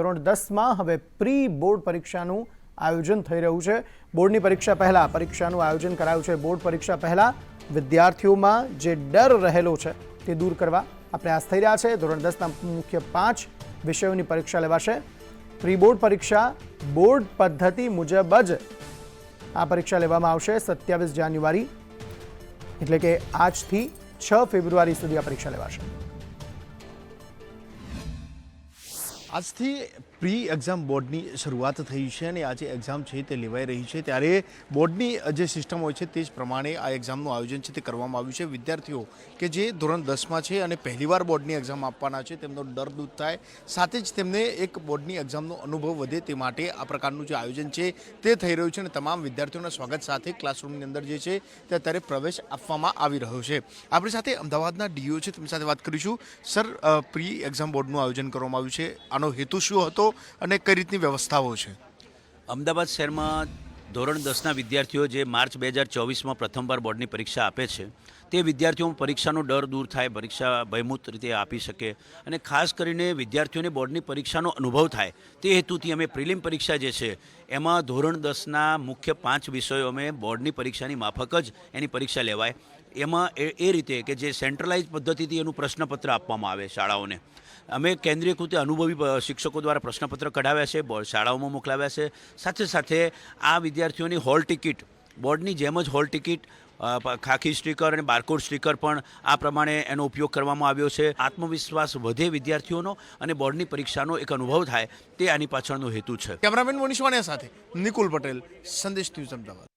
ધોરણ દસમાં હવે પ્રી બોર્ડ પરીક્ષાનું આયોજન થઈ રહ્યું છે. બોર્ડની પરીક્ષા પહેલાં, પરીક્ષાનું આયોજન કરાયું છે. બોર્ડ પરીક્ષા પહેલાં વિદ્યાર્થીઓમાં જે ડર રહેલો છે તે દૂર કરવા આ પ્રયાસ થઈ રહ્યા છે. ધોરણ દસના મુખ્ય પાંચ વિષયોની પરીક્ષા લેવાશે. પ્રી બોર્ડ પરીક્ષા બોર્ડ પદ્ધતિ મુજબ જ આ પરીક્ષા લેવામાં આવશે સત્યાવીસ જાન્યુઆરી. એટલે કે આજથી છ ફેબ્રુઆરી સુધી આ પરીક્ષા લેવાશે. આજથી પ્રી એક્ઝામ બોર્ડની શરૂઆત થઈ છે અને આજે એક્ઝામ છે તે લેવાઈ રહી છે. ત્યારે બોર્ડની જે સિસ્ટમ હોય છે તે જ પ્રમાણે આ એક્ઝામનું આયોજન છે તે કરવામાં આવ્યું છે. વિદ્યાર્થીઓ કે જે ધોરણ દસમાં છે અને પહેલીવાર બોર્ડની એક્ઝામ આપવાના છે, તેમનો ડર દૂર થાય. સાથે જ તેમને એક બોર્ડની એક્ઝામનો અનુભવ વધે તે માટે આ પ્રકારનું જે આયોજન છે તે થઈ રહ્યું છે અને તમામ વિદ્યાર્થીઓના સ્વાગત સાથે ક્લાસરૂમની અંદર જે છે તે અત્યારે પ્રવેશ આપવામાં આવી રહ્યો છે. આપણી સાથે અમદાવાદના ડીઓ છે, તેમની સાથે વાત કરીશું. સર પ્રી એક્ઝામ બોર્ડનું આયોજન કરવામાં આવ્યું છે. આનો હેતુ શું હતો? અને કઈ રીતની વ્યવસ્થાઓ છે? અમદાવાદ શહેરમાં ધોરણ દસના વિદ્યાર્થીઓ જે માર્ચ બે હજાર ચોવીસમાં પ્રથમવાર બોર્ડની પરીક્ષા આપે છે, તે વિદ્યાર્થીઓ પરીક્ષાનો ડર દૂર થાય, પરીક્ષા ભયમૂત રીતે આપી શકે અને ખાસ કરીને વિદ્યાર્થીઓને બોર્ડની પરીક્ષાનો અનુભવ થાય, તે હેતુથી અમે પ્રિલિમ પરીક્ષા જે છે, એમાં ધોરણ દસના મુખ્ય પાંચ વિષયો અમે બોર્ડની પરીક્ષાની માફક જ એની પરીક્ષા લેવાય. એમાં એ એ રીતે કે જે સેન્ટ્રલાઇઝ પદ્ધતિથી એનું પ્રશ્નપત્ર આપવામાં આવે શાળાઓને. અમે કેન્દ્રીયકૃત અનુભવી શિક્ષકો દ્વારા પ્રશ્નપત્ર કઢાવ્યા છે શાળાઓમાં મોકલાવ્યા છે. સાથે સાથે આ વિદ્યાર્થીઓની હોલ ટિકિટ બોર્ડની જેમ જ હોલ ટિકિટ ખાખી સ્ટીકર અને બારકોડ સ્ટીકર પણ આ પ્રમાણે એનો ઉપયોગ કરવામાં આવ્યો છે. આત્મવિશ્વાસ વધે વિદ્યાર્થીઓનો અને બોર્ડની પરીક્ષાનો એક અનુભવ થાય તે આની પાછળનો હેતુ છે. કેમેરામેન મનીષ વાણિયા સાથે નિકુલ પટેલ, સંદેશ ન્યૂઝ અમદાવાદ.